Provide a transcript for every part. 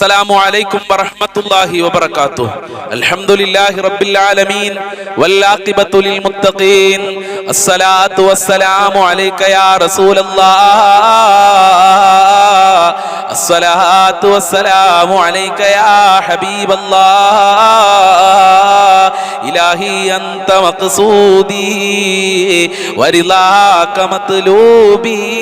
السلام عليكم ورحمة الله وبركاته الحمد لله رب العالمين والعاقبة للمتقين الصلاة والسلام عليك يا رسول الله الصلاة والسلام عليك يا حبيب الله إلهي أنت مقصودي ورضاك مطلوبي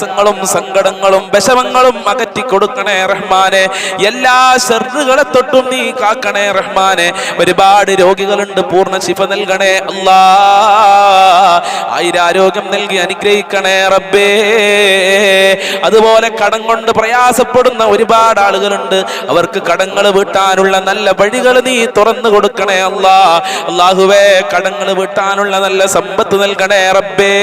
പ്രയാസങ്ങളും സങ്കടങ്ങളും വിഷമങ്ങളും അകറ്റി കൊടുക്കണേ റഹ്മാനെ. എല്ലാ ഷെറുകളെ തൊട്ടും നീ കാക്കണേ റഹ്മാനെ. ഒരുപാട് രോഗികളുണ്ട് പൂർണ ശിഫ നൽകണേ അല്ലാ. ആയിരാരോഗ്യം നൽകി അനുഗ്രഹിക്കണേ റബ്ബേ. അതുപോലെ കടം കൊണ്ട് പ്രയാസപ്പെടുന്ന ഒരുപാട് ആളുകളുണ്ട്. അവർക്ക് കടങ്ങൾ വീട്ടാനുള്ള നല്ല വഴികൾ നീ തുറന്നു കൊടുക്കണേ അല്ലാ. അള്ളാഹുവേ കടങ്ങൾ വീട്ടാനുള്ള നല്ല സമ്പത്ത് നൽകണേ റബ്ബേ.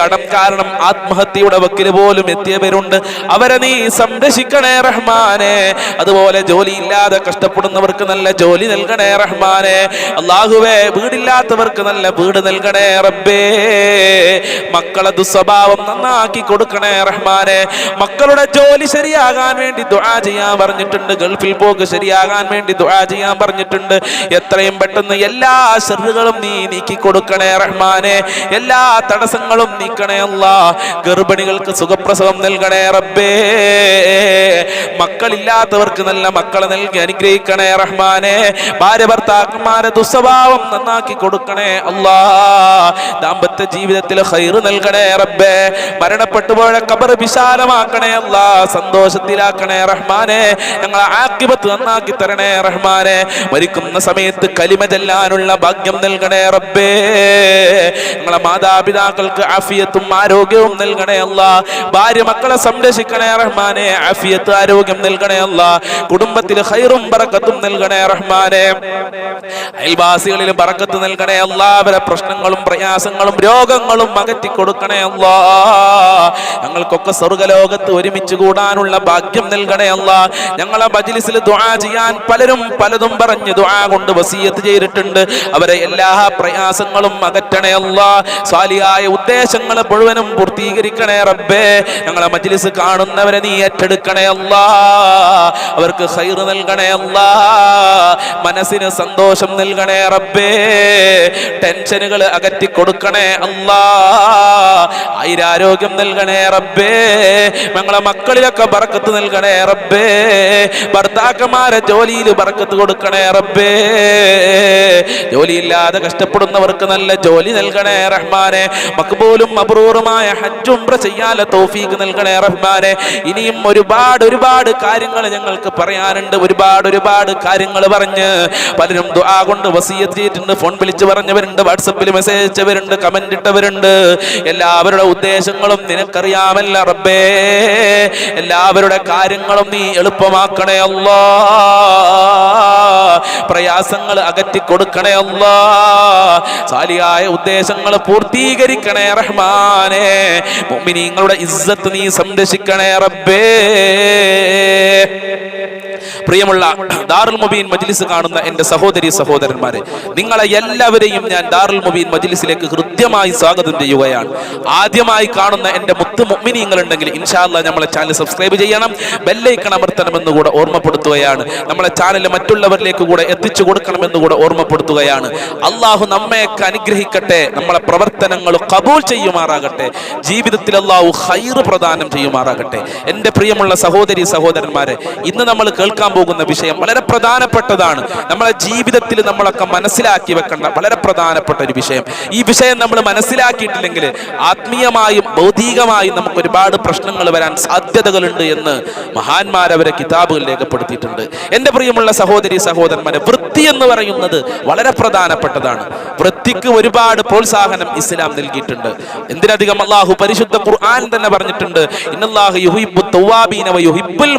കടം കാരണം ആത്മഹത്യയുടെ വക്കിൽ പോലും എത്തിയവരുണ്ട്. അവരെ നീ സംരക്ഷിക്കണേ റഹ്മാനെ. അതുപോലെ ജോലി ഇല്ലാതെ കഷ്ടപ്പെടുന്നവർക്ക് നല്ല ജോലി നൽകണേ റഹ്മാനെ. അള്ളാഹുവേ വീടില്ലാത്തവർക്ക് നല്ല വീട് നൽകണേ റബ്ബേ. മക്കളെ ദുസ്വഭാവം നന്നാക്കി കൊടുക്കണേ റഹ്മാനെ. മക്കളുടെ ജോലി ശരിയാകാൻ വേണ്ടി ദുആ ചെയ്യാൻ പറഞ്ഞിട്ടുണ്ട്. ഗൾഫിൽ പോക്ക് ശരിയാകാൻ വേണ്ടി ദുആ ചെയ്യാൻ പറഞ്ഞിട്ടുണ്ട്. എത്രയും പെട്ടെന്ന് എല്ലാ ശ്രദ്ധകളും നീ നീക്കി കൊടുക്കണേ റഹ്മാനെ. എല്ലാ തടസ്സങ്ങളും നീക്കണേ അല്ല ഗർഭിണികൾക്ക് സുഖപ്രസവം നൽകണേ റബ്ബേ. മക്കളില്ലാത്തവർക്ക് നല്ല മക്കളെ നൽകി അനുഗ്രഹിക്കണേ റഹ്മാനെ. ഭാര്യ ഭർത്താക്കന്മാരെ ദുസ്വഭാവം നന്നാക്കി കൊടുക്കണേ അല്ലാ. ദാമ്പത്യ ജീവിതത്തിൽ ഹൈറ് നൽകണേ റബ്ബേ. മരണപ്പെട്ടു പോയ കബർ വിശാലമാക്കണേ അല്ലാ. സന്തോഷത്തിലാക്കണേ റഹ്മാനെ. ഞങ്ങളെ ആക്കിപത്ത് നന്നാക്കി തരണേ റഹ്മാനെ. മരിക്കുന്ന സമയത്ത് കലിമ ചെല്ലാനുള്ള ഭാഗ്യം നൽകണേ റബ്ബേ. ഞങ്ങളെ മാതാപിതാക്കൾക്ക് ആഫിയത്തും ആരോഗ്യവും നൽകണേ അല്ല. ഭാര്യ മക്കളെ സംരക്ഷിക്കണേ റഹ്മാനെ. ആഫിയത്ത് ആരോഗ്യം നൽകണേ അല്ല. കുടുംബത്തിൽ ഹൈറും ബറക്കത്തും നൽകണേ റഹ്മാനെ. അയൽവാസികളിൽ ബറക്കത്ത് നൽകണേ എല്ലാവരെ പ്രശ്നങ്ങളും പ്രയാസങ്ങളും രോഗങ്ങളും അകറ്റി കൊടുക്കണേ അല്ല. ഞങ്ങൾക്കൊക്കെ സ്വർഗലോകത്ത് ഒരുമിച്ച് കൂടാനുള്ള ഭാഗ്യം നൽകണേ അല്ല. ഞങ്ങളെ മജ്ലിസിൽ ദുആ ചെയ്യാൻ പലരും പലതും പറഞ്ഞ് ദുആ കൊണ്ട് വസീയത്ത് ചെയ്തിട്ടുണ്ട്. അവരെ എല്ലാ പ്രയാസങ്ങളും അകറ്റണേ അല്ല. സ്വാലിയായ ഉദ്ദേശങ്ങളെ മുഴുവനും പൂർത്തീകരിക്കണേ റബ്ബേ. ഞങ്ങളെ മജ്ലിസ് കാണുന്നവരെ നീ ഏറ്റെടുക്കണേ അല്ല. അവർക്ക് ഹൈർ നൽകണേ അല്ലാ. മനസ്സിന് സന്തോഷം നൽകണേ റബ്ബേ. ടെൻഷനുകൾ അകറ്റി കൊടുക്കണേ അല്ലാ. ആയിരാരോഗ്യം നൽകണേ റബ്ബേ. ഞങ്ങളെ മക്കളിലൊക്കെ ബറക്കത്ത് നൽകണേ റബ്ബേ. ഭർത്താക്കന്മാരെ ജോലിയിൽ ബറക്കത്ത് കൊടുക്കണേ റബ്ബേ. ജോലിയില്ലാതെ കഷ്ടപ്പെടുന്നവർക്ക് നല്ല ജോലി നൽകണേ റഹ്മാനെ. മക്ബൂലും ഹജ്ജുംറ ചെയ്യാല തൗഫീഖ് നൽകണേ റഹ്മാനെ ഇനിയും ഒരുപാട് ഒരുപാട് കാര്യങ്ങൾ ഞങ്ങൾക്ക് പറയാനുണ്ട്. ഒരുപാട് ഒരുപാട് കാര്യങ്ങൾ പറഞ്ഞ് പലരും ദുആ കൊണ്ട് വസീയത്ത് ചെയ്തിട്ടുണ്ട്. ഫോൺ വിളിച്ച് പറഞ്ഞവരുണ്ട് വാട്സപ്പിൽ മെസ്സേജ് അയച്ചവരുണ്ട് കമന്റ് ഇട്ടവരുണ്ട്. എല്ലാവരുടെ ഉദ്ദേശങ്ങളും നിനക്കറിയാമല്ല റബ്ബേ. എല്ലാവരുടെ കാര്യങ്ങളും നീ എളുപ്പമാക്കണേ അല്ലാ. പ്രയാസങ്ങൾ അകറ്റി കൊടുക്കണേ അല്ലാ. സാലിയായ ഉദ്ദേശങ്ങൾ പൂർത്തീകരിക്കണേ റഹ്മാനെ. മുഅ്മിനീങ്ങളുടെ ഇസ്സത്ത് നീ സംരക്ഷിക്കണേ റബ്ബേ. പ്രിയമുള്ള ദാറുൽ മുബീൻ മജ്ലിസ് കാണുന്ന എന്റെ സഹോദരി സഹോദരന്മാരെ നിങ്ങളെ എല്ലാവരെയും ഞാൻ ദാറുൽ മുബീൻ മജ്ലിസിലേക്ക് ഹൃദ്യമായി സ്വാഗതം ചെയ്യുകയാണ്. ആദ്യമായി കാണുന്ന എന്റെ മുത്ത് മുഅ്മിനീങ്ങൾ ഉണ്ടെങ്കിൽ ഇൻഷാല്ല നമ്മളെ ചാനൽ സബ്സ്ക്രൈബ് ചെയ്യണം ബെല്ലൈക്കൺ അമർത്തണമെന്ന് കൂടെ ഓർമ്മപ്പെടുത്തുകയാണ് നമ്മളെ ചാനൽ മറ്റുള്ളവരിലേക്ക് കൂടെ എത്തിച്ചു കൊടുക്കണമെന്ന് കൂടെ ഓർമ്മപ്പെടുത്തുകയാണ്. അള്ളാഹു നമ്മയൊക്കെ അനുഗ്രഹിക്കട്ടെ നമ്മളെ പ്രവർത്തനങ്ങൾ കബൂൽ ചെയ്യുമാറാകട്ടെ ജീവിതത്തിൽ അള്ളാഹു ഹൈറ് പ്രദാനം ചെയ്യുമാറാകട്ടെ. എന്റെ പ്രിയമുള്ള സഹോദരി സഹോദരന്മാരെ ഇന്ന് നമ്മൾ കേൾക്കാൻ പോകുന്ന വിഷയം വളരെ പ്രധാനപ്പെട്ടതാണ്. നമ്മളെ ജീവിതത്തിൽ നമ്മളൊക്കെ മനസ്സിലാക്കി വെക്കേണ്ട വളരെ പ്രധാനപ്പെട്ട ഒരു വിഷയം. ഈ വിഷയം നമ്മൾ മനസ്സിലാക്കിയിട്ടില്ലെങ്കിൽ ആത്മീയമായും ഭൗതികമായും നമുക്ക് ഒരുപാട് പ്രശ്നങ്ങൾ വരാൻ സാധ്യതകളുണ്ട് എന്ന് മഹാന്മാരവരെ കിതാബുകൾ രേഖപ്പെടുത്തിയിട്ടുണ്ട്. എന്റെ പ്രിയമുള്ള സഹോദരി സഹോദരന്മാരെ വൃത്തി എന്ന് പറയുന്നത് വളരെ പ്രധാനപ്പെട്ടതാണ്. വൃത്തിക്ക് ഒരുപാട് പ്രോത്സാഹനം ഇസ്ലാം നൽകിയിട്ടുണ്ട്. എന്തിനധികം അള്ളാഹു പരിശുദ്ധ ഖുർആൻ തന്നെ പറഞ്ഞിട്ടുണ്ട്. ഇന്നല്ലാഹു യുഹിബ്ബു വ യുഹിബ്ബുൽ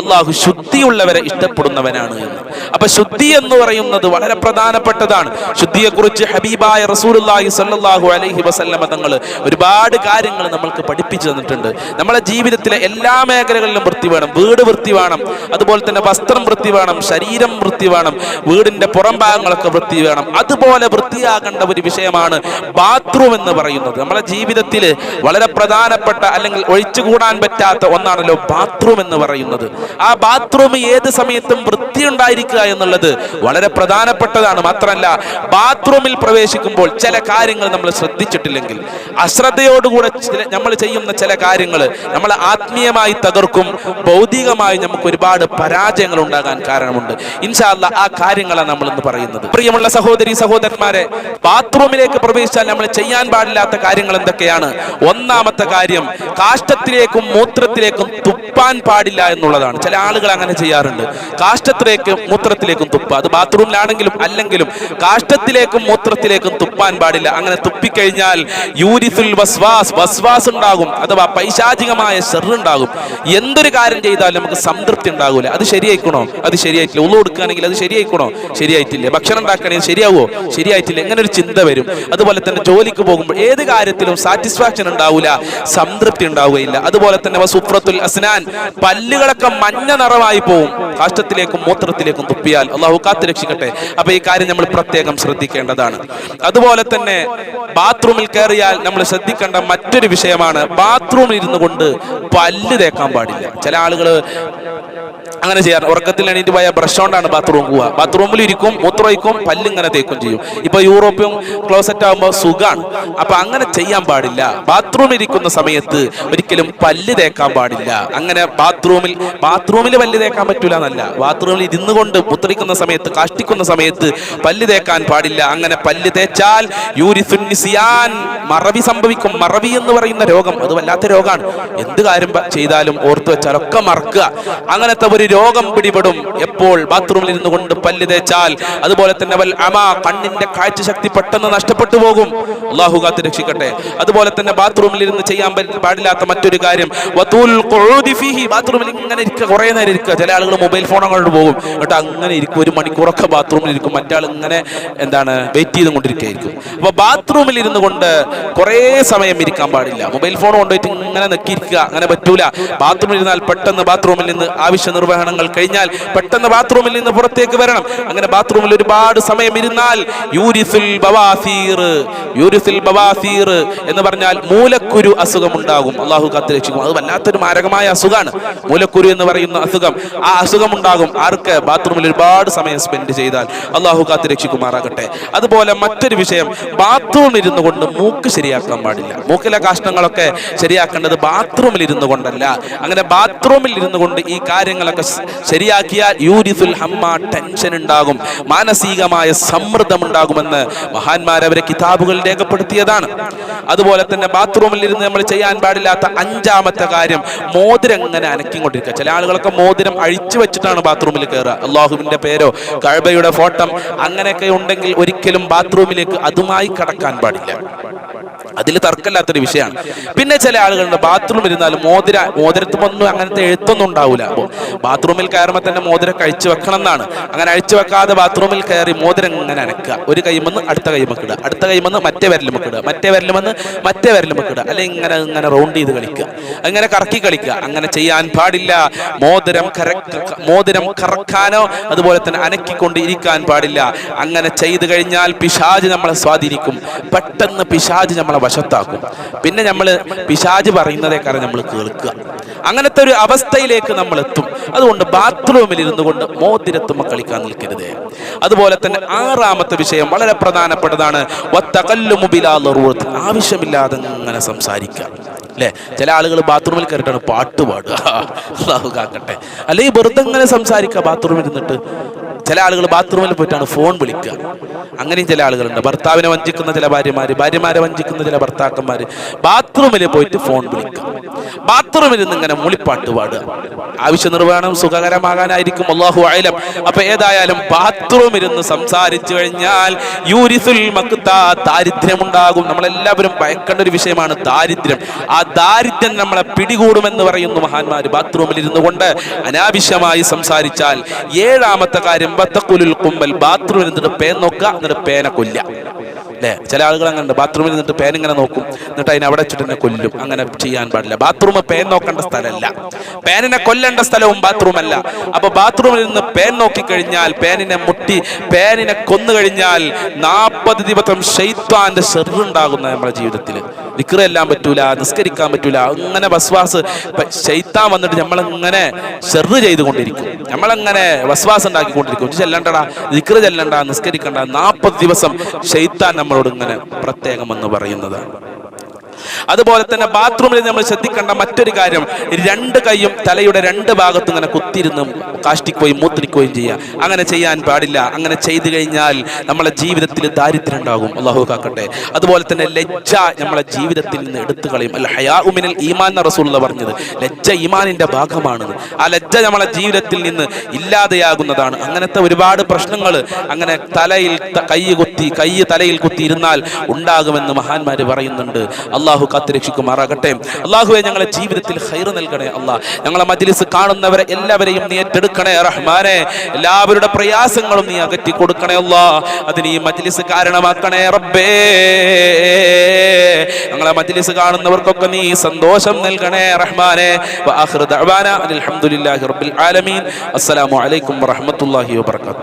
അള്ളാഹു ശുദ്ധിയുള്ളവരെ ഇഷ്ടപ്പെടുന്നവനാണ് എന്ന്. അപ്പൊ ശുദ്ധി എന്ന് പറയുന്നത് വളരെ പ്രധാനപ്പെട്ടതാണ്. ശുദ്ധിയെ കുറിച്ച് ഹബീബായ റസൂലുള്ളാഹി സ്വല്ലല്ലാഹു അലൈഹി വസല്ലമ തങ്ങൾ ഒരുപാട് കാര്യങ്ങൾ നമ്മൾക്ക് പഠിപ്പിച്ചു തന്നിട്ടുണ്ട്. നമ്മളെ ജീവിതത്തിലെ എല്ലാ മേഖലകളിലും വൃത്തി വേണം. വീട് വൃത്തി വേണം. അതുപോലെ തന്നെ വസ്ത്രം വൃത്തി വേണം. ശരീരം വൃത്തി വേണം. വീടിന്റെ പുറം ഭാഗങ്ങളൊക്കെ വൃത്തി വേണം. അതുപോലെ വൃത്തിയാകേണ്ട ഒരു വിഷയമാണ് ബാത്റൂം എന്ന് പറയുന്നത്. നമ്മളെ ജീവിതത്തിൽ വളരെ പ്രധാനപ്പെട്ട അല്ലെങ്കിൽ ഒഴിച്ചുകൂടാൻ പറ്റാത്ത ഒന്നാണല്ലോ ബാത്റൂം എന്ന് പറയുന്നത്. ആ ബാത്റൂം ഏത് സമയത്തും വൃത്തി ഉണ്ടായിരിക്കുക എന്നുള്ളത് വളരെ പ്രധാനപ്പെട്ടതാണ്. മാത്രമല്ല ബാത്റൂമിൽ പ്രവേശിക്കുമ്പോൾ ചില കാര്യങ്ങൾ നമ്മൾ ശ്രദ്ധിച്ചിട്ടില്ലെങ്കിൽ അശ്രദ്ധയോടുകൂടെ നമ്മൾ ചെയ്യുന്ന ചില കാര്യങ്ങൾ നമ്മൾ ആത്മീയമായി തകർക്കും ഭൗതികമായി നമുക്ക് ഒരുപാട് പരാജയങ്ങൾ ഉണ്ടാകാൻ കാരണമുണ്ട്. ഇൻഷാല്ല ആ കാര്യങ്ങളാണ് നമ്മൾ ഇന്ന് പറയുന്നത്. പ്രിയമുള്ള സഹോദരി സഹോദരന്മാരെ ബാത്റൂമിലേക്ക് പ്രവേശിച്ചാൽ നമ്മൾ ചെയ്യാൻ പാടില്ലാത്ത കാര്യങ്ങൾ എന്തൊക്കെയാണ്? ഒന്നാമത്തെ കാര്യം കാഷ്ടത്തിലേക്കും മൂത്രത്തിലേക്കും തുപ്പാൻ പാടില്ല എന്നുള്ളതാണ്. ചില ആളുകൾ അങ്ങനെ ചെയ്യാറുണ്ട്. കാഷ്ടത്തിലേക്കും മൂത്രത്തിലേക്കും തുപ്പ. അത് ബാത്റൂമിലാണെങ്കിലും അല്ലെങ്കിലും കാഷ്ടത്തിലേക്കും മൂത്രത്തിലേക്കും തുപ്പാൻ പാടില്ല. അങ്ങനെ തുപ്പിക്കഴിഞ്ഞാൽ യൂരിഫുൽ വസ്വാസ് വസ്വാസ് ഉണ്ടാകും. അഥവാ പൈശാചികമായ ഉണ്ടാകും. എന്തൊരു കാര്യം ചെയ്താലും നമുക്ക് സംതൃപ്തി ഉണ്ടാകൂല. അത് ശരിയായിക്കണോ? അത് ശരിയായിട്ടില്ല. ഉള്ളു കൊടുക്കുകയാണെങ്കിൽ അത് ശരിയായിക്കണോ? ശരിയായിട്ടില്ല. ഭക്ഷണം ഉണ്ടാക്കുകയാണെങ്കിൽ ശരിയാവോ ശരിയായിട്ടില്ല. എങ്ങനെ ഒരു ചിന്ത വരും. അതുപോലെ തന്നെ ജോലിക്ക് പോകുമ്പോൾ ഏത് കാര്യത്തിലും സാറ്റിസ്ഫാക്ഷൻ ഉണ്ടാവില്ല സംതൃപ്തി ഉണ്ടാവുകയില്ല. അതുപോലെ തന്നെ വസുഫ്രത്തുൽ അസ്നാൻ പല്ലുകളൊക്കെ മഞ്ഞ നിറമായി പോവും കാഷ്ടത്തിലേക്കും മൂത്രത്തിലേക്കും തുപ്പിയാൽ അള്ളാഹു കാത്തു രക്ഷിക്കട്ടെ. അപ്പൊ ഈ കാര്യം നമ്മൾ പ്രത്യേകം ശ്രദ്ധിക്കേണ്ടതാണ്. അതുപോലെ തന്നെ ബാത്റൂമിൽ കയറിയാൽ നമ്മൾ ശ്രദ്ധിക്കേണ്ട മറ്റൊരു വിഷയമാണ് ബാത്റൂമിൽ ഇരുന്നു കൊണ്ട് പല്ല് തേക്കാൻ പാടില്ല. ചില ആളുകൾ അങ്ങനെ ചെയ്യാറ്. ഉറക്കത്തിൽ എണീറ്റ് പോയ ബ്രഷ് കൊണ്ടാണ് ബാത്റൂം പോവുക. ബാത്റൂമിൽ ഇരിക്കും മൂത്രമൊഴിക്കും പല്ലിങ്ങനെ തേക്കും ചെയ്യും. ഇപ്പൊ യൂറോപ്യൻ ക്ലോസറ്റ് ആകുമ്പോൾ സുഖാണ്. അപ്പൊ അങ്ങനെ ചെയ്യാൻ പാടില്ല. ബാത്റൂമിൽ ഇരിക്കുന്ന സമയത്ത് ഒരിക്കലും പല്ല് തേക്കാൻ പാടില്ല. അങ്ങനെ ബാത്റൂമിൽ ബാത്റൂമിൽ പല്ല് തേക്കാൻ പറ്റൂല എന്നല്ല ബാത്റൂമിൽ ഇരുന്നു കൊണ്ട് മുത്രിക്കുന്ന സമയത്ത് കാഷ്ടിക്കുന്ന സമയത്ത് പല്ല് തേക്കാൻ പാടില്ല. അങ്ങനെ പല്ല് തേച്ചാൽ യൂരിസുന്നിസിയാൻ മറവി സംഭവിക്കും. മറവി എന്ന് പറയുന്ന രോഗം അത് വല്ലാത്ത രോഗമാണ് എന്ത് കാര്യം ചെയ്താലും ഓർത്തു വെച്ചാൽ ഒക്കെ മറക്കുക. അങ്ങനത്തെ ഒരു രോഗം പിടിപെടും. എപ്പോൾ ബാത്റൂമിൽ ഇരുന്നു കൊണ്ട് പല്ല് തേച്ചാൽ അതുപോലെ തന്നെ വൽ അമ കണ്ണിന്റെ കാഴ്ചശക്തി പെട്ടെന്ന് നഷ്ടപ്പെട്ടു പോകും. അള്ളാഹു കാത്തു രക്ഷിക്കട്ടെ. അതുപോലെ തന്നെ ബാത്റൂമിൽ ഇരുന്ന് ചെയ്യാൻ പാടില്ലാത്ത മറ്റൊരു കാര്യം. ബാത്റൂമിൽ ഇങ്ങനെ ഇരിക്കുക കുറേ നേരം ഇരിക്കുക. ചില ആളുകൾ മൊബൈൽ ഫോൺ അങ്ങോട്ട് പോകും. എന്നിട്ട് അങ്ങനെ ഇരിക്കും ഒരു മണിക്കൂറൊക്കെ ബാത്റൂമിൽ ഇരിക്കും. മറ്റാൾ ഇങ്ങനെ എന്താണ് വെയിറ്റ് ചെയ്തും കൊണ്ടിരിക്കുകയായിരിക്കും. അപ്പൊ ബാത്റൂമിൽ ഇരുന്ന് കൊണ്ട് കുറേ സമയം ഇരിക്കാൻ പാടില്ല. മൊബൈൽ ഫോൺ കൊണ്ടുപോയിട്ട് ഇങ്ങനെ നെക്കിയിരിക്കുക അങ്ങനെ പറ്റൂല. ബാത്റൂമിൽ ഇരുന്നാൽ പെട്ടെന്ന് ബാത്റൂമിൽ നിന്ന് ആവശ്യ നിർവഹണങ്ങൾ കഴിഞ്ഞാൽ പെട്ടെന്ന് ബാത്റൂമിൽ നിന്ന് പുറത്തേക്ക് വരണം. അങ്ങനെ ബാത്റൂമിൽ ഒരുപാട് സമയം ഇരുന്നാൽ യൂരിസുൽ ബവാസീർ യൂരിസുൽ ബവാസീർ എന്ന് പറഞ്ഞാൽ മൂലക്കുരു അസുഖം ഉണ്ടാകും അള്ളാഹു കാത്ത് രക്ഷിക്കും അത് വല്ലാത്തൊരു മാരകമായ അസുഖമാണ്. മൂലക്കുരു എന്ന് പറയുന്ന അസുഖം. ആ അസുഖം ഉണ്ടാകും ആർക്ക്? ബാത്റൂമിൽ ഒരുപാട് സമയം സ്പെൻഡ് ചെയ്താൽ അള്ളാഹു കാത്തിരക്ഷിക്കുമാറാകട്ടെ. അതുപോലെ മറ്റൊരു വിഷയം ബാത്റൂമിൽ ഇരുന്നു കൊണ്ട് മൂക്ക് ശരിയാക്കാൻ പാടില്ല. മൂക്കിലെ കാഷ്ടങ്ങളൊക്കെ ശരിയാക്കേണ്ടത് ബാത്റൂമിൽ ഇരുന്നു കൊണ്ടല്ല. അങ്ങനെ ബാത്റൂമിൽ ഇരുന്നു കൊണ്ട് ഈ കാര്യങ്ങളൊക്കെ ശരിയാക്കിയാൽ യൂരിസുൽ ഹമ്മ ടെൻഷൻ ഉണ്ടാകും മാനസികമായ സമ്മർദ്ദം ഉണ്ടാകുമെന്ന് മഹാന്മാരവരെ കിതാബുകൾ രേഖപ്പെടുത്തിയതാണ്. അതുപോലെ തന്നെ ബാത്റൂമിൽ ഇരുന്ന് നമ്മൾ ചെയ്യാൻ പാടില്ലാത്ത അഞ്ചാമത്തെ കാര്യം മോതിരം ഇങ്ങനെ അനക്കിക്കൊണ്ടിരിക്കുക. ചില ആളുകളൊക്കെ മോതിരം അഴിച്ചു വെച്ചിട്ടാണ് ബാത്റൂമിൽ കയറുക. അള്ളാഹുവിന്റെ പേരോ കഴബയുടെ ഫോട്ടം അങ്ങനെയൊക്കെ ഉണ്ടെങ്കിൽ ഒരിക്കലും ബാത്റൂമിലേക്ക് അതുമായി കടക്കാൻ പാടില്ല. അതിൽ തർക്കമില്ലാത്തൊരു വിഷയമാണ്. പിന്നെ ചില ആളുകളുണ്ട് ബാത്റൂമിൽ ഇരുന്നാലും മോതിര മോതിരത്തുമൊന്നും അങ്ങനത്തെ എഴുത്തൊന്നും ഉണ്ടാവില്ല അപ്പോൾ ബാത്റൂമിൽ കയറുമ്പോൾ തന്നെ മോതിരം കഴിച്ചു വെക്കണം എന്നാണ് അങ്ങനെ അഴിച്ചു വെക്കാതെ ബാത്റൂമിൽ കയറി മോതിരം ഇങ്ങനെ അനക്കുക. ഒരു കൈമെന്ന് അടുത്ത കൈമക്കിടുക അടുത്ത കൈമെന്ന് മറ്റേ വരലും ഇടുക. മറ്റേ വിരലുമെന്ന് മറ്റേ വരലും ഇടുക. അല്ലെങ്കിൽ ഇങ്ങനെ ഇങ്ങനെ റൗണ്ട് ചെയ്ത് കളിക്കുക. അങ്ങനെ കറക്കി കളിക്കുക. അങ്ങനെ ചെയ്യാൻ പാടില്ല. മോതിരം മോതിരം കറക്കാനോ അതുപോലെ തന്നെ അനക്കിക്കൊണ്ട് ഇരിക്കാൻ പാടില്ല. അങ്ങനെ ചെയ്തു കഴിഞ്ഞാൽ പിശാജ് നമ്മളെ സ്വാധീനിക്കും. പെട്ടെന്ന് പിശാജ് നമ്മളെ വശത്താക്കും. പിന്നെ നമ്മൾ പിശാജ് പറയുന്നതേക്കാരം നമ്മൾ കേൾക്കുക. അങ്ങനത്തെ ഒരു അവസ്ഥയിലേക്ക് നമ്മൾ എത്തും അതുകൊണ്ട് ബാത്റൂമിൽ ഇരുന്നു കൊണ്ട് മോതിരത്തുമ്മ കളിക്കാൻ നിൽക്കരുത്. അതുപോലെ തന്നെ ആറാമത്തെ വിഷയം വളരെ പ്രധാനപ്പെട്ടതാണ്. ആവശ്യമില്ലാതെ അങ്ങനെ സംസാരിക്കുക. അല്ലേ? ചില ആളുകൾ ബാത്റൂമിൽ കയറിയിട്ടാണ് പാട്ട് പാടുക. അള്ളാഹു കാക്കട്ടെ. അല്ലെങ്കിൽ വെറുതെ ഇങ്ങനെ സംസാരിക്കുക ബാത്റൂമിൽ ഇരുന്നിട്ട്? ചില ആളുകൾ ബാത്റൂമിൽ പോയിട്ടാണ് ഫോൺ വിളിക്കുക. അങ്ങനെയും ചില ആളുകളുണ്ട്. ഭർത്താവിനെ വഞ്ചിക്കുന്ന ചില ഭാര്യമാർ ഭാര്യമാരെ വഞ്ചിക്കുന്ന ചില ഭർത്താക്കന്മാർ ബാത്റൂമിൽ പോയിട്ട് ഫോൺ വിളിക്കുക. ബാത്റൂമിൽ നിന്ന് ഇങ്ങനെ മൂളിപ്പാട്ട് പാടുക. ആവശ്യ നിർവഹണം സുഖകരമാകാനായിരിക്കും. അള്ളാഹു ആയാലും അപ്പൊ ഏതായാലും ബാത്റൂമിൽ ഇരുന്ന് സംസാരിച്ചു കഴിഞ്ഞാൽ യൂരിസുൽ മക്താ ദാരിദ്ര്യമുണ്ടാകും. നമ്മളെല്ലാവരും ഭയക്കേണ്ട ഒരു വിഷയമാണ് ദാരിദ്ര്യം. ആ ദാരിദ്ര്യം നമ്മളെ പിടികൂടുമെന്ന് പറയുന്നു മഹാന്മാര്. ബാത്റൂമിൽ ഇരുന്നു കൊണ്ട് അനാവശ്യമായി സംസാരിച്ചാൽ ഏഴാമത്തെ കാര്യം ബത്തക്കുലുൽ കുമ്പൽ ബാത്റൂമിൽ നിന്നിട്ട് പേൻ നോക്കുക എന്നിട്ട് പേനെ കൊല്ല അല്ലേ? ചില ആളുകൾ അങ്ങനെ ഉണ്ട് ബാത്റൂമിൽ നിന്നിട്ട് പേൻ ഇങ്ങനെ നോക്കും. എന്നിട്ട് അതിനെ അവിടെ വെച്ചിട്ട് കൊല്ലും. അങ്ങനെ ചെയ്യാൻ പാടില്ല. ബാത്റൂം പേൻ നോക്കേണ്ട സ്ഥലമല്ല. പേനിനെ കൊല്ലേണ്ട സ്ഥലവും ബാത്റൂം അല്ല അപ്പൊ ബാത്റൂമിൽ നിന്ന് പേൻ നോക്കിക്കഴിഞ്ഞാൽ പേനിനെ മുട്ടി പേനിനെ കൊന്നു കഴിഞ്ഞാൽ നാൽപ്പത് ദിവസം ഷെയ്ത്താന്റെ ഷെറുണ്ടാകുന്ന നമ്മുടെ ജീവിതത്തിൽ വിക്രെല്ലാം പറ്റൂല നിസ്കരിക്കാൻ പറ്റൂല. അങ്ങനെ വസ്വാസ് ശൈത്താൻ വന്നിട്ട് നമ്മളങ്ങനെ ഷെറ് ചെയ്തുകൊണ്ടിരിക്കും. നമ്മളങ്ങനെ വസ്വാസ് ഉണ്ടാക്കിക്കൊണ്ടിരിക്കും. ചെല്ലണ്ടടാ വിക്ര ചെല്ലണ്ട നിസ്കരിക്കണ്ട. നാൽപ്പത് ദിവസം ചൈത്താൻ നമ്മളോട് ഇങ്ങനെ പ്രത്യേകം എന്ന് പറയുന്നതാണ് അതുപോലെ തന്നെ ബാത്റൂമിൽ നമ്മൾ ശ്രദ്ധിക്കേണ്ട മറ്റൊരു കാര്യം രണ്ട് കൈയും തലയുടെ രണ്ട് ഭാഗത്തും ഇങ്ങനെ കുത്തിരുന്നും കാഷ്ടിക്കുകയും മൂത്രിക്കുകയും ചെയ്യുക അങ്ങനെ ചെയ്യാൻ പാടില്ല. അങ്ങനെ ചെയ്തു കഴിഞ്ഞാൽ നമ്മളെ ജീവിതത്തിൽ ദാരിദ്ര്യം ഉണ്ടാകും. അള്ളാഹു കാക്കട്ടെ. അതുപോലെ തന്നെ ലജ്ജ നമ്മളെ ജീവിതത്തിൽ നിന്ന് എടുത്തു കളയും. അല്ല ഹയാ ഉമിനൽ ഈമാൻ എന്ന പറഞ്ഞത്. ലജ്ജ ഈമാനിന്റെ ഭാഗമാണ് ആ ലജ്ജ നമ്മളെ ജീവിതത്തിൽ നിന്ന് ഇല്ലാതെയാകുന്നതാണ്. അങ്ങനത്തെ ഒരുപാട് പ്രശ്നങ്ങൾ അങ്ങനെ തലയിൽ കൈ കുത്തി കൈ തലയിൽ കുത്തി ഇരുന്നാൽ ഉണ്ടാകുമെന്ന് മഹാന്മാർ പറയുന്നുണ്ട്. അള്ളാഹു കാത്തുരക്ഷിക്കുമാറാകട്ടെ. അള്ളാഹുവെ ഞങ്ങളെ ജീവിതത്തിൽ ഹൈർ നൽകണേ അള്ളാഹ് ഞങ്ങളെ മജ്ലിസ് കാണുന്നവരെ എല്ലാവരെയും നീ ഏറ്റെടുക്കണേ റഹ്മാനെ. എല്ലാവരുടെ പ്രയാസങ്ങളും നീ അകറ്റി കൊടുക്കണേ അല്ലാ അതിന് ഈ മജ്ലിസ് കാരണമാക്കണേ റബ്ബേ. ഞങ്ങളെ മജ്ലിസ് കാണുന്നവർക്കൊക്കെ നീ സന്തോഷം നൽകണേ റഹ്മാനെ. റബ്ബിൽ ആലമീൻ. അസ്സലാമു അലൈക്കും വറഹ്മത്തുള്ളാഹി വബറകാതുഹു.